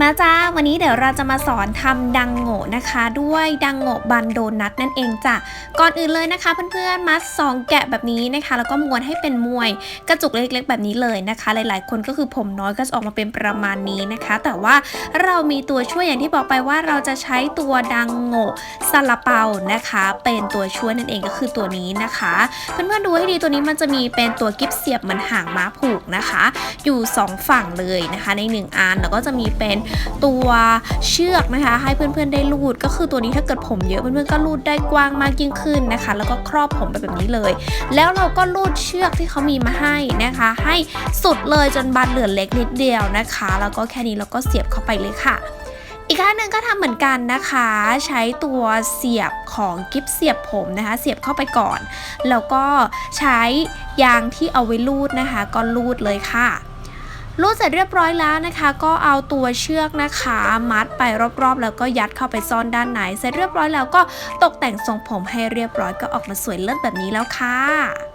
มาจ้า วันนี้เดี๋ยวเราจะมาสอนทำดังโง่นะคะ ด้วยดังโง่บันโดนัทนั่นเองจ้ะก่อนอื่นเลยนะคะ เพื่อนๆมัดสองแกะแบบนี้นะคะ แล้วก็ม้วนให้เป็นมวยกระจุกเล็กๆ แบบนี้เลยนะคะ หลายๆ คนก็คือผมน้อยก็จะออกมาเป็นประมาณนี้นะคะ แต่ว่าเรามีตัวช่วยอย่างที่บอกไปว่าเราจะใช้ตัวดังโง่ซาลาเปานะคะ เป็นตัวช่วยนั่นเองก็คือตัวนี้นะคะ เพื่อนๆดูให้ดีตัวนี้มันจะมีเป็นตัวกิฟเสียบเหมือนหางม้าผูกนะคะ อยู่ 2 ฝั่งเลยนะคะ ใน 1อันแล้วก็จะมีเป็นตัวเชือกนะคะ ให้เพื่อนๆได้ลูด ก็คือตัวนี้ถ้าเกิดผมเยอะเพื่อนๆก็ลูดได้กว้างมากยิ่งขึ้นนะคะ แล้วก็ครอบผมไปแบบนี้เลย แล้วเราก็ลูดเชือกที่เขามีมาให้นะคะ ให้สุดเลยจนบันเหลือเล็กนิดเดียวนะคะ แล้วก็แค่นี้เราก็เสียบเข้าไปเลยค่ะอีกข้างหนึ่งก็ทำเหมือนกันนะคะ ใช้ตัวเสียบของกิฟเสียบผมนะคะ เสียบเข้าไปก่อน แล้วก็ใช้ยางที่เอาไว้ลูดนะคะ ก็ลูดเลยค่ะ ลูดเสร็จเรียบร้อยแล้วนะคะ ก็เอาตัวเชือกนะคะ มัดไปรอบๆ แล้วก็ยัดเข้าไปซ่อนด้านในเสร็จเรียบร้อยแล้วก็ตกแต่งทรงผมให้เรียบร้อยก็ออกมาสวยเลิศแบบนี้แล้วค่ะ